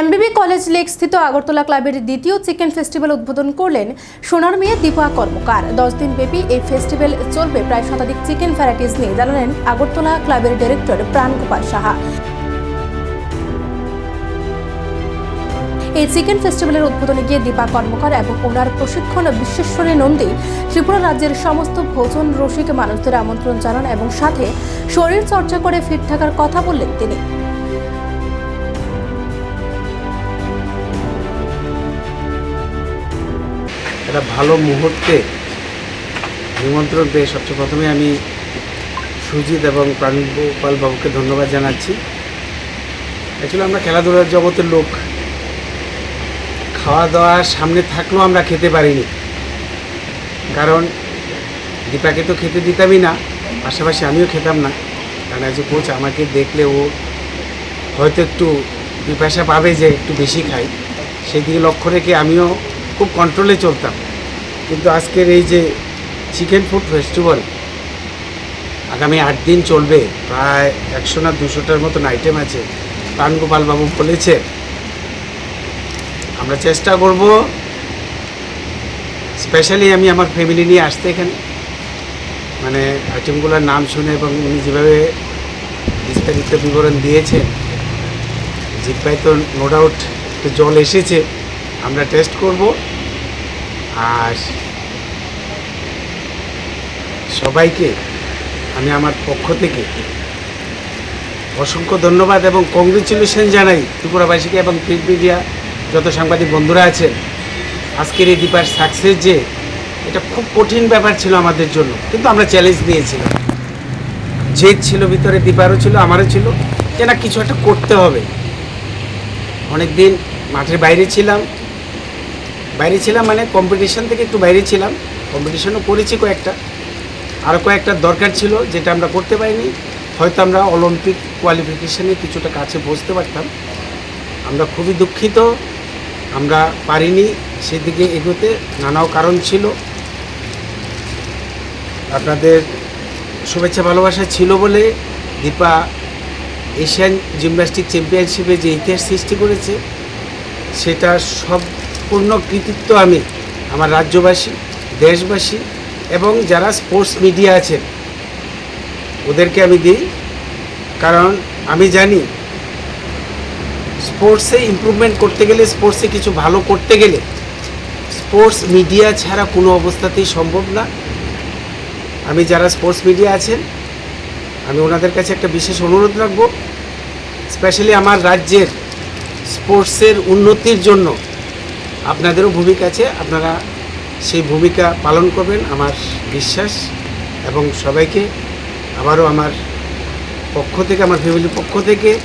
এমবিবি college lake স্থিত আগরতলা ক্লাবের দ্বিতীয় চিকেন ফেস্টিভ্যাল উদ্বোধন করলেন সোনার মেয়ে দীপা কর্মকার। দশ দিন ব্যাপী এই ফেস্টিভ্যাল চলবে, প্রায় শতাধিক চিকেন ভ্যারাইটিস নিয়ে জানালেন আগরতলা ক্লাবের ডিরেক্টর প্রাণগোপাল সাহা। এই চিকেন ফেস্টিভ্যালের উদ্বোধনে গিয়ে দীপা কর্মকার এবং ওনার প্রশিক্ষণ বিশ্বেশ্বরী নন্দী, ত্রিপুরা রাজ্যের সমস্ত ভোজন রসিক মানুষদের আমন্ত্রণ জানান এবং সাথে শরীর চর্চা করে ফিট থাকার কথা বললেন তিনি। একটা ভালো মুহূর্তে নিমন্ত্রণ পেয়ে সবচেয়ে প্রথমে আমি সুজিত এবং প্রাণগোপাল বাবুকে ধন্যবাদ জানাচ্ছি। অ্যাকচুয়ালি আমরা খেলাধুলার জগতের লোক। খাওয়া দাওয়া সামনে থাকলেও আমরা খেতে পারিনি। কারণ দীপাকে তো খেতে দিতামই না, পাশাপাশি আমিও খেতাম না। কারণ অ্যাজ এ কোচ আমাকে দেখলে ও হয়তো একটু পিপাসা পাবে যে একটু বেশি খাই। সেই দিকে লক্ষ্য রেখে আমিও খুব কন্ট্রোলে চলতাম। কিন্তু আজকের এই যে চিকেন ফুড ফেস্টিভ্যাল আগামী আট দিন চলবে, প্রায় একশো না দুশোটার মতন আইটেম আছে। প্রাণগোপাল বাবু বলেছে, আমরা চেষ্টা করব স্পেশালি আমি আমার ফ্যামিলি নিয়ে আসতে এখানে। মানে আইটেমগুলোর নাম শুনে এবং উনি যেভাবে বিস্তারিত বিবরণ দিয়েছেন জিপ্পায় তো নো ডাউট জল এসেছে। আমরা টেস্ট করব। আর সবাইকে আমি আমার পক্ষ থেকে অসংখ্য ধন্যবাদ এবং কংগ্রেচুলেশন জানাই ত্রিপুরাবাসীকে এবং প্রিন্ট মিডিয়া যত সাংবাদিক বন্ধুরা আছেন। আজকের এই দীপার সাকসেস যে, এটা খুব কঠিন ব্যাপার ছিল আমাদের জন্য, কিন্তু আমরা চ্যালেঞ্জ নিয়েছিলাম জেদ ছিল, ভিতরে দীপারও ছিল, আমারও ছিল, যে না কিছু একটা করতে হবে। অনেক দিন মাঠের বাইরে ছিলাম বাইরে ছিলাম মানে কম্পিটিশান থেকে একটু বাইরে ছিলাম। কম্পিটিশনও করেছি কয়েকটা। আরও কয়েকটা দরকার ছিল যেটা আমরা করতে পারিনি। হয়তো আমরা অলিম্পিক কোয়ালিফিকেশনে কিছুটা কাছে বসতে পারতাম। আমরা খুবই দুঃখিত। আমরা পারিনি সেদিকে এগোতে। নানাও কারণ ছিল। আপনাদের শুভেচ্ছা ভালোবাসা ছিল বলে দীপা এশিয়ান জিমন্যাস্টিক চ্যাম্পিয়নশিপে যে ইতিহাস সৃষ্টি করেছে, সেটা সম্পূর্ণ কৃতিত্ব আমি আমার রাজ্যবাসী, দেশবাসী এবং যারা স্পোর্টস মিডিয়া আছেন, ওদেরকে আমি দিই। কারণ আমি জানি স্পোর্টসে ইমপ্রুভমেন্ট করতে গেলে স্পোর্টসে কিছু ভালো করতে গেলে স্পোর্টস মিডিয়া ছাড়া কোনো অবস্থাতেই সম্ভব না। আমি যারা স্পোর্টস মিডিয়া আছেন, আমি ওনাদের কাছে একটা বিশেষ অনুরোধ রাখব। স্পেশালি আমার রাজ্যের স্পোর্টসের উন্নতির জন্য আপনাদেরও ভূমিকা আছে, আপনারা সেই ভূমিকা পালন করবেন, আমার বিশ্বাস। এবং সবাইকে, আবারও আমার পক্ষ থেকে, আমার ফ্যামিলির পক্ষ থেকে